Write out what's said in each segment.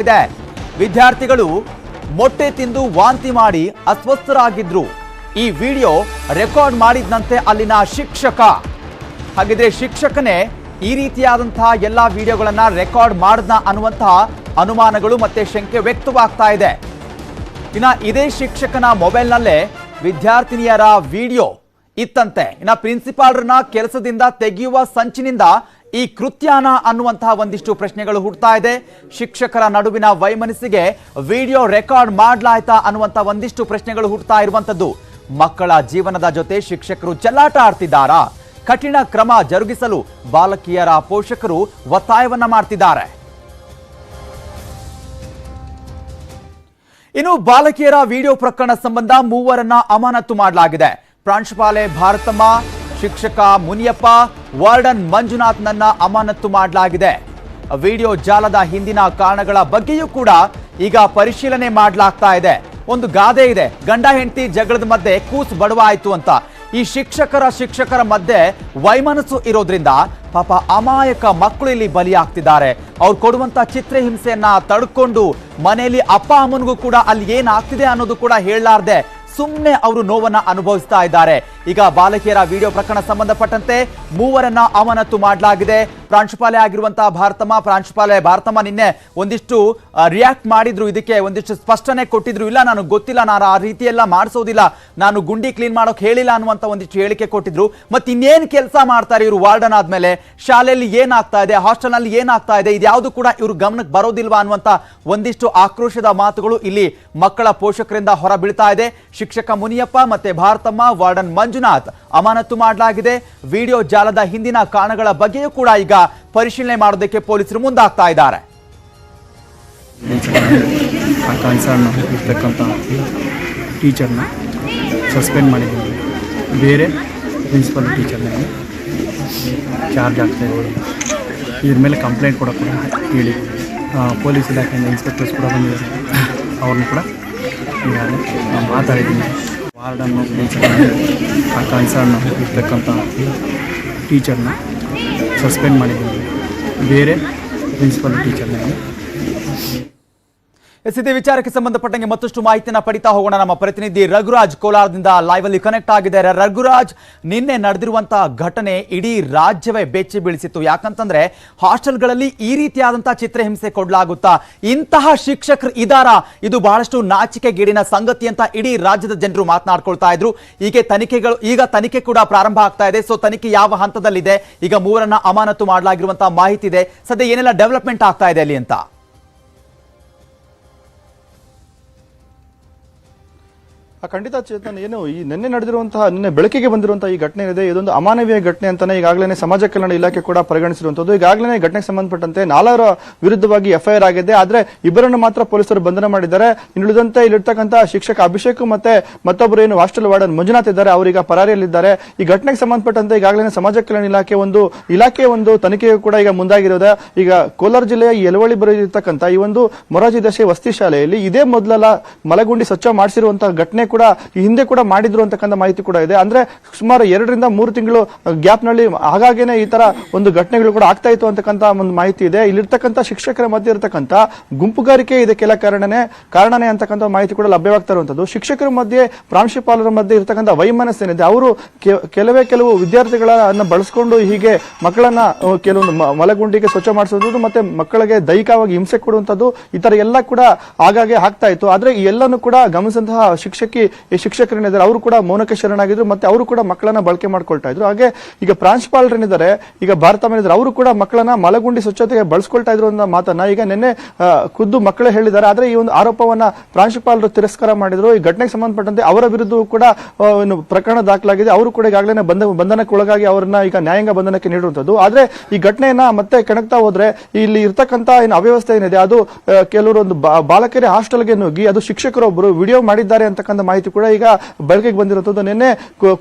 ಇದೆ. ವಿದ್ಯಾರ್ಥಿಗಳು ಮೊಟ್ಟೆ ತಿಂದು ವಾಂತಿ ಮಾಡಿ ಅಸ್ವಸ್ಥರಾಗಿದ್ರು. ಈ ವಿಡಿಯೋ ರೆಕಾರ್ಡ್ ಮಾಡಿದ್ನಂತೆ ಅಲ್ಲಿನ ಶಿಕ್ಷಕ. ಹಾಗಿದ್ರೆ ಶಿಕ್ಷಕನೇ ಈ ರೀತಿಯಾದಂತಹ ಎಲ್ಲಾ ವಿಡಿಯೋಗಳನ್ನ ರೆಕಾರ್ಡ್ ಮಾಡದ್ನ ಅನ್ನುವಂತಹ ಅನುಮಾನಗಳು ಮತ್ತೆ ಶಂಕೆ ವ್ಯಕ್ತವಾಗ್ತಾ ಇದೆ. ಇನ್ನ ಇದೇ ಶಿಕ್ಷಕನ ಮೊಬೈಲ್ನಲ್ಲೇ ವಿದ್ಯಾರ್ಥಿನಿಯರ ವಿಡಿಯೋ ಇತ್ತಂತೆ. ಇನ್ನ ಪ್ರಿನ್ಸಿಪಾಲ್ರನ್ನ ಕೆಲಸದಿಂದ ತೆಗೆಯುವ ಸಂಚಿನಿಂದ ಈ ಕೃತ್ಯಾನ ಅನ್ನುವಂತಹ ಒಂದಿಷ್ಟು ಪ್ರಶ್ನೆಗಳು ಹುಟ್ಟುತ್ತಾ ಇದೆ. ಶಿಕ್ಷಕರ ನಡುವಿನ ವೈಮನಸ್ಸಿಗೆ ವಿಡಿಯೋ ರೆಕಾರ್ಡ್ ಮಾಡ್ಲಾಯ್ತಾ ಅನ್ನುವಂತ ಒಂದಿಷ್ಟು ಪ್ರಶ್ನೆಗಳು ಹುಟ್ಟುತ್ತಾ ಇರುವಂತದ್ದು. ಮಕ್ಕಳ ಜೀವನದ ಜೊತೆ ಶಿಕ್ಷಕರು ಚೆಲ್ಲಾಟ ಆಡ್ತಿದ್ದಾರಾ? ಕಠಿಣ ಕ್ರಮ ಜರುಗಿಸಲು ಬಾಲಕಿಯರ ಪೋಷಕರು ಒತ್ತಾಯವನ್ನ ಮಾಡ್ತಿದ್ದಾರೆ. ಇನ್ನು ಬಾಲಕಿಯರ ವಿಡಿಯೋ ಪ್ರಕರಣ ಸಂಬಂಧ ಮೂವರನ್ನ ಅಮಾನತು ಮಾಡಲಾಗಿದೆ. ಪ್ರಾಂಶುಪಾಲೆ ಭಾರತಮ್ಮ ಶಿಕ್ಷಕ ಮುನಿಯಪ್ಪ, ವಾರ್ಡನ್ ಮಂಜುನಾಥ್ನನ್ನ ಅಮಾನತ್ತು ಮಾಡಲಾಗಿದೆ. ವಿಡಿಯೋ ಜಾಲದ ಹಿಂದಿನ ಕಾರಣಗಳ ಬಗ್ಗೆಯೂ ಕೂಡ ಈಗ ಪರಿಶೀಲನೆ ಮಾಡಲಾಗ್ತಾ ಇದೆ. ಒಂದು ಗಾದೆ ಇದೆ. ಗಂಡ, ಹೆಂಡತಿ ಜಗಳದ ಮಧ್ಯೆ ಕೂಸು ಬಡವ ಆಯ್ತು ಅಂತ. ಈ ಶಿಕ್ಷಕರ ಶಿಕ್ಷಕರ ಮಧ್ಯೆ ವೈಮನಸ್ಸು ಇರೋದ್ರಿಂದ ಪಾಪ ಅಮಾಯಕ ಮಕ್ಕಳು ಇಲ್ಲಿ ಬಲಿಯಾಗ್ತಿದ್ದಾರೆ. ಅವ್ರು ಕೊಡುವಂತ ಚಿತ್ರಹಿಂಸೆಯನ್ನ ತಡ್ಕೊಂಡು ಮನೆಯಲ್ಲಿ ಅಪ್ಪ, ಅಮ್ಮನಿಗೂ ಕೂಡ ಅಲ್ಲಿ ಏನಾಗ್ತಿದೆ ಅನ್ನೋದು ಕೂಡ ಹೇಳಲಾರ್ದೆ ಸುಮ್ಮನೆ ಅವರು ನೋವನ್ನ ಅನುಭವಿಸ್ತಾ ಇದ್ದಾರೆ. ಈಗ ಬಾಲಕಿಯರ ವಿಡಿಯೋ ಪ್ರಕರಣ ಸಂಬಂಧಪಟ್ಟಂತೆ ಮೂವರನ್ನ ಅಮಾನತು ಮಾಡಲಾಗಿದೆ. ಪ್ರಾಂಶುಪಾಲೆ ಆಗಿರುವಂತಹ ಭಾರತಮ್ಮ, ಪ್ರಾಂಶುಪಾಲೆ ಭಾರತಮ್ಮ ನಿನ್ನೆ ಒಂದಿಷ್ಟು ರಿಯಾಕ್ಟ್ ಮಾಡಿದ್ರು. ಇದಕ್ಕೆ ಒಂದಿಷ್ಟು ಸ್ಪಷ್ಟನೆ ಕೊಟ್ಟಿದ್ರು. ಇಲ್ಲ, ನಾನು ಗೊತ್ತಿಲ್ಲ, ನಾನು ಆ ರೀತಿ ಎಲ್ಲ ಮಾಡಿಸೋದಿಲ್ಲ. ನಾನು ಗುಂಡಿ ಕ್ಲೀನ್ ಮಾಡೋಕೆ ಹೇಳಿಲ್ಲ ಅನ್ನುವಂತ ಒಂದಿಷ್ಟು ಹೇಳಿಕೆ ಕೊಟ್ಟಿದ್ರು. ಮತ್ತೆ ಇನ್ನೇನು ಕೆಲಸ ಮಾಡ್ತಾರೆ ಇವರು ವಾರ್ಡನ್ ಆದಮೇಲೆ? ಶಾಲೆಯಲ್ಲಿ ಏನಾಗ್ತಾ ಇದೆ? ಹಾಸ್ಟೆಲ್ನಲ್ಲಿ ಏನಾಗ್ತಾ ಇದೆ? ಇದ್ಯಾವುದು ಕೂಡ ಇವರು ಗಮನಕ್ಕೆ ಬರೋದಿಲ್ವಾ ಅನ್ನುವಂತ ಒಂದಿಷ್ಟು ಆಕ್ರೋಶದ ಮಾತುಗಳು ಇಲ್ಲಿ ಮಕ್ಕಳ ಪೋಷಕರಿಂದ ಹೊರ ಬೀಳ್ತಾ ಇದೆ. ಶಿಕ್ಷಕ ಮುನಿಯಪ್ಪ ಮತ್ತೆ ಭಾರತಮ್ಮ, ವಾರ್ಡನ್ ಮಂಜುನಾಥ್ ಅಮಾನತು ಮಾಡಲಾಗಿದೆ. ವಿಡಿಯೋ ಜಾಲದ ಹಿಂದಿನ ಕಾರಣಗಳ ಬಗ್ಗೆಯೂ ಕೂಡ ಈಗ ಪರಿಶೀಲನೆ ಮಾಡೋದಕ್ಕೆ ಪೊಲೀಸರು ಮುಂದಾಗ್ತಾ ಇದ್ದಾರೆ. ಆ ಕನ್ಸರ್ನ್ ಇರ್ತಕ್ಕಂಥ ಟೀಚರ್ನ ಸಸ್ಪೆಂಡ್ ಮಾಡಿದ್ದೀವಿ. ಬೇರೆ ಪ್ರಿನ್ಸಿಪಲ್ ಟೀಚರ್ನ ಚಾರ್ಜ್ ಆಗ್ತಾ ಇರೋದು ಇದ್ರ ಮೇಲೆ ಕಂಪ್ಲೇಂಟ್ ಕೂಡ ಕೂಡ ಹೇಳಿ. ಪೊಲೀಸ್ ಇಲಾಖೆಯಿಂದ ಇನ್ಸ್ಪೆಕ್ಟರ್ಸ್ ಕೂಡ ಬಂದಿದ್ದಾರೆ. ಅವ್ರನ್ನ ಕೂಡ ಈಗಾಗಲೇ ನಾನು ಮಾತಾಡಿದ್ದೀನಿ ವಾರ್ಡನ್ನು ಪ್ರಿನ್ಸಿಪಲ್ ಆ ಕನ್ಸರ್ನ್ ಇರ್ತಕ್ಕಂಥ ಟೀಚರ್ನ ಸಸ್ಪೆಂಡ್ ಮಾಡಿದ್ದೀನಿ. ಬೇರೆ ಪ್ರಿನ್ಸಿಪಾಲ್ ಟೀಚರ್ನಾಗಿ ಎಸ್ ವಿಚಾರಕ್ಕೆ ಸಂಬಂಧಪಟ್ಟಂಗೆ ಮತ್ತಷ್ಟು ಮಾಹಿತಿಯನ್ನ ಪಡಿತಾ ಹೋಗೋಣ. ನಮ್ಮ ಪ್ರತಿನಿಧಿ ರಘುರಾಜ್ ಕೋಲಾರದಿಂದ ಲೈವ್ ಅಲ್ಲಿ ಕನೆಕ್ಟ್ ಆಗಿದ್ದಾರೆ. ರಘುರಾಜ್, ನಿನ್ನೆ ನಡೆದಿರುವಂತಹ ಘಟನೆ ಇಡೀ ರಾಜ್ಯವೇ ಬೆಚ್ಚಿ ಬೀಳಿಸಿತ್ತು. ಯಾಕಂತಂದ್ರೆ ಹಾಸ್ಟೆಲ್ಗಳಲ್ಲಿ ಈ ರೀತಿಯಾದಂತಹ ಚಿತ್ರಹಿಂಸೆ ಕೊಡಲಾಗುತ್ತಾ? ಇಂತಹ ಶಿಕ್ಷಕರು ಇದಾರ? ಇದು ಬಹಳಷ್ಟು ನಾಚಿಕೆಗೇಡಿನ ಸಂಗತಿ ಅಂತ ಇಡೀ ರಾಜ್ಯದ ಜನರು ಮಾತನಾಡ್ಕೊಳ್ತಾ ಇದ್ರು. ಹೀಗೆ ತನಿಖೆಗಳು, ಈಗ ತನಿಖೆ ಕೂಡ ಪ್ರಾರಂಭ ಆಗ್ತಾ ಇದೆ. ಸೊ ತನಿಖೆ ಯಾವ ಹಂತದಲ್ಲಿದೆ? ಈಗ ಮೂವರನ್ನ ಅಮಾನತು ಮಾಡಲಾಗಿರುವಂತಹ ಮಾಹಿತಿ ಇದೆ. ಸದ್ಯ ಏನೆಲ್ಲ ಡೆವಲಪ್ಮೆಂಟ್ ಆಗ್ತಾ ಇದೆ ಅಲ್ಲಿ ಅಂತ? ಖಂಡಿತ ಚೇತನ್, ಏನು ಈ ನಿನ್ನೆ ನಡೆದಿರುವಂತಹ, ನಿನ್ನೆ ಬೆಳಕಿಗೆ ಬಂದಿರುವಂತಹ ಈ ಘಟನೆ ಇದೆ, ಇದೊಂದು ಅಮಾನವೀಯ ಘಟನೆ ಅಂತಾನೆ ಈಗಾಗಲೇ ಸಮಾಜ ಕಲ್ಯಾಣ ಇಲಾಖೆ ಕೂಡ ಪರಿಗಣಿಸಿರುವಂತದ್ದು ಈಗಾಗಲೇ ಘಟನೆಗೆ ಸಂಬಂಧಪಟ್ಟಂತೆ ನಾಲ್ವರ ವಿರುದ್ಧವಾಗಿ ಎಫ್ಐಆರ್ ಆಗಿದೆ. ಆದ್ರೆ ಇಬ್ಬರನ್ನು ಮಾತ್ರ ಪೊಲೀಸರು ಬಂಧನ ಮಾಡಿದ್ದಾರೆ. ಇನ್ನುಳಿದಂತೆ ಇಲ್ಲಿರ್ತಕ್ಕಂತಹ ಶಿಕ್ಷಕ ಅಭಿಷೇಕ್ ಮತ್ತೆ ಮತ್ತೊಬ್ಬರು ಏನು ಹಾಸ್ಟೆಲ್ ವಾರ್ಡನ್ ಮಂಜುನಾಥ್ ಇದ್ದಾರೆ. ಅವರೀಗ ಪರಾರಿಯಲ್ಲಿದ್ದಾರೆ. ಈ ಘಟನೆಗೆ ಸಂಬಂಧಪಟ್ಟಂತೆ ಈಗಾಗಲೇ ಸಮಾಜ ಕಲ್ಯಾಣ ಇಲಾಖೆ ಒಂದು ಇಲಾಖೆ ಒಂದು ತನಿಖೆಯು ಕೂಡ ಈಗ ಮುಂದಾಗಿರೋದೆ. ಈಗ ಕೋಲಾರ ಜಿಲ್ಲೆಯ ಯಲವಳ್ಳಿ ಬರೆದಿರ್ತಕ್ಕಂಥ ಈ ಒಂದು ಮೊರಾಜಿ ದಶೆ ವಸತಿ ಶಾಲೆಯಲ್ಲಿ ಇದೇ ಮೊದಲ ಮಲಗುಂಡಿ ಸ್ವಚ್ಛ ಮಾಡಿಸಿರುವಂತಹ ಘಟನೆ ಕೂಡ ಹಿಂದೆ ಕೂಡ ಮಾಡಿದ್ರು ಅಂತಕ್ಕಂಥ ಮಾಹಿತಿ ಕೂಡ ಇದೆ. ಅಂದ್ರೆ ಸುಮಾರು ಎರಡರಿಂದ ಮೂರು ತಿಂಗಳು ಗ್ಯಾಪ್ನಲ್ಲಿ ಹಾಗಾಗೇನೆ ಈ ತರ ಒಂದು ಘಟನೆಗಳು ಕೂಡ ಆಗ್ತಾ ಇತ್ತು ಅಂತಕ್ಕಂಥ ಒಂದು ಮಾಹಿತಿ ಇದೆ. ಇಲ್ಲಿರ್ತಕ್ಕಂಥ ಶಿಕ್ಷಕರ ಮಧ್ಯೆ ಇರತಕ್ಕಂಥ ಗುಂಪುಗಾರಿಕೆ ಇದಕ್ಕೆಲ್ಲ ಕಾರಣನೇ ಕಾರಣನೇ ಅಂತಕ್ಕಂಥ ಮಾಹಿತಿ ಕೂಡ ಲಭ್ಯವಾಗ್ತಾ ಇರುವಂಥದ್ದು. ಶಿಕ್ಷಕರ ಮಧ್ಯೆ, ಪ್ರಾಂಶುಪಾಲರ ಮಧ್ಯೆ ಇರತಕ್ಕಂಥ ವೈಮನಸ್ಸೇನಿದೆ ಅವರು ಕೆ- ಕೆಲವೇ ಕೆಲವು ವಿದ್ಯಾರ್ಥಿಗಳನ್ನ ಬಳಸ್ಕೊಂಡು ಹೀಗೆ ಮಕ್ಕಳನ್ನ ಕೆಲವೊಂದು ಮಲಗುಂಡಿಗೆ ಸ್ವಚ್ಛ ಮಾಡಿಸುವಂಥದ್ದು ಮತ್ತೆ ಮಕ್ಕಳಿಗೆ ದೈಹಿಕವಾಗಿ ಹಿಂಸೆ ಕೊಡುವಂಥದ್ದು, ಈ ತರ ಎಲ್ಲ ಕೂಡ ಆಗಾಗ್ಗೆ ಆಗ್ತಾ ಇತ್ತು. ಆದ್ರೆ ಎಲ್ಲನೂ ಕೂಡ ಗಮನಿಸಿದಂತಹ ಶಿಕ್ಷಕಿ ಈ ಶಿಕ್ಷಕರೇನಿದ್ದಾರೆ ಅವರು ಕೂಡ ಮೌನಕ್ಕೆ ಶರಣಾಗಿದ್ರು ಮತ್ತೆ ಅವರು ಕೂಡ ಮಕ್ಕಳನ್ನ ಬಳಕೆ ಮಾಡ್ಕೊಳ್ತಾ ಇದ್ರು. ಹಾಗೆ ಈಗ ಪ್ರಾಂಶುಪಾಲರೇನಿದ್ದಾರೆ ಈಗ ಭಾರತ ಮೇಲಿದ್ದಾರೆ ಅವರು ಕೂಡ ಮಕ್ಕಳನ್ನ ಮಲಗುಂಡಿ ಸ್ವಚ್ಛತೆಗೆ ಬಳಸ್ಕೊಳ್ತಾ ಇದ್ರು ಅನ್ನೋ ಮಾತನ್ನ ಈಗ ನಿನ್ನೆ ಖುದ್ದು ಮಕ್ಕಳು ಹೇಳಿದ್ದಾರೆ. ಆದ್ರೆ ಈ ಒಂದು ಆರೋಪವನ್ನ ಪ್ರಾಂಶುಪಾಲರು ತಿರಸ್ಕಾರ ಮಾಡಿದ್ರು. ಈ ಘಟನೆಗೆ ಸಂಬಂಧಪಟ್ಟಂತೆ ಅವರ ವಿರುದ್ಧವೂ ಕೂಡ ಪ್ರಕರಣ ದಾಖಲಾಗಿದೆ. ಅವರು ಕೂಡ ಈಗಾಗಲೇ ಬಂಧ ಬಂಧನಕ್ಕೆ ಒಳಗಾಗಿ ಅವರನ್ನ ಈಗ ನ್ಯಾಯಾಂಗ ಬಂಧನಕ್ಕೆ ನೀಡುವಂಥದ್ದು ಆದ್ರೆ ಈ ಘಟನೆಯನ್ನ ಮತ್ತೆ ಕೆಣಕ್ತಾ ಹೋದ್ರೆ ಇಲ್ಲಿ ಇರ್ತಕ್ಕಂತ ಏನು ಅವ್ಯವಸ್ಥೆ ಏನಿದೆ? ಅದು ಕೆಲವರು ಒಂದು ಬಾಲಕಿಯರ ಹಾಸ್ಟೆಲ್ಗೆ ನುಗ್ಗಿ, ಅದು ಶಿಕ್ಷಕರೊಬ್ಬರು ವಿಡಿಯೋ ಮಾಡಿದ್ದಾರೆ ಅಂತಕ್ಕಂಥ ಮಾಹಿತಿ ಕೂಡ ಈಗ ಬೆಳಕಿಗೆ ಬಂದಿರುವಂತದ್ದು. ನಿನ್ನೆ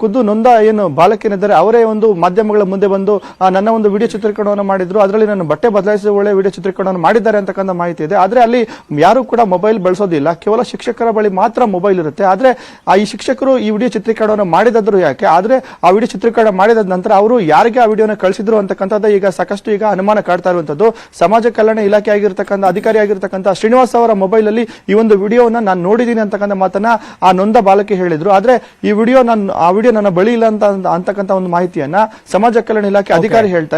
ಖುದ್ದು ನೊಂದ ಏನು ಬಾಲಕಿಯನಿದ್ದಾರೆ ಅವರೇ ಒಂದು ಮಾಧ್ಯಮಗಳ ಮುಂದೆ ಬಂದು ನನ್ನ ಒಂದು ವಿಡಿಯೋ ಚಿತ್ರೀಕರಣವನ್ನು ಮಾಡಿದ್ರು. ಅದರಲ್ಲಿ ನಾನು ಬಟ್ಟೆ ಬದಲಾಯಿಸಿದ ಒಳ್ಳೆ ವಿಡಿಯೋ ಚಿತ್ರೀಕರಣವನ್ನು ಮಾಡಿದ್ದಾರೆ ಅಂತಕ್ಕಂಥ ಮಾಹಿತಿ ಇದೆ. ಆದ್ರೆ ಅಲ್ಲಿ ಯಾರು ಕೂಡ ಮೊಬೈಲ್ ಬಳಸೋದಿಲ್ಲ. ಕೇವಲ ಶಿಕ್ಷಕರ ಬಳಿ ಮಾತ್ರ ಮೊಬೈಲ್ ಇರುತ್ತೆ. ಆದ್ರೆ ಆ ಈ ಶಿಕ್ಷಕರು ಈ ವಿಡಿಯೋ ಚಿತ್ರೀಕರಣವನ್ನು ಮಾಡಿದ್ರು ಯಾಕೆ? ಆದ್ರೆ ಆ ವಿಡಿಯೋ ಚಿತ್ರೀಕರಣ ಮಾಡಿದ ನಂತರ ಅವರು ಯಾರಿಗೆ ಆ ವಿಡಿಯೋನ ಕಳಿಸಿದ್ರು ಅಂತಕ್ಕಂಥದ್ದು ಈಗ ಸಾಕಷ್ಟು ಈಗ ಅನುಮಾನ ಕಾಡ್ತಾ ಇರುವಂತದ್ದು. ಸಮಾಜ ಕಲ್ಯಾಣ ಇಲಾಖೆ ಆಗಿರ್ತಕ್ಕಂಥ, ಅಧಿಕಾರಿ ಆಗಿರತಕ್ಕಂಥ ಶ್ರೀನಿವಾಸ್ ಅವರ ಮೊಬೈಲ್ ಅಲ್ಲಿ ಈ ಒಂದು ವಿಡಿಯೋನ ನಾನು ನೋಡಿದ್ದೀನಿ ಅಂತಕ್ಕಂಥ ಮಾತನ್ನ ಆ ನೊಂದ ಬಾಲಕಿ ಹೇಳಿದ್ರು. ಆದ್ರೆ ಈ ವಿಡಿಯೋ ನಾನು ಆ ವಿಡಿಯೋ ನನ್ನ ಬಳಿ ಇಲ್ಲ ಅಂತ ಅಂತಕ್ಕಂಥ ಒಂದು ಮಾಹಿತಿಯನ್ನ ಸಮಾಜ ಕಲ್ಯಾಣ ಇಲಾಖೆ ಅಧಿಕಾರಿ ಹೇಳ್ತಾರೆ.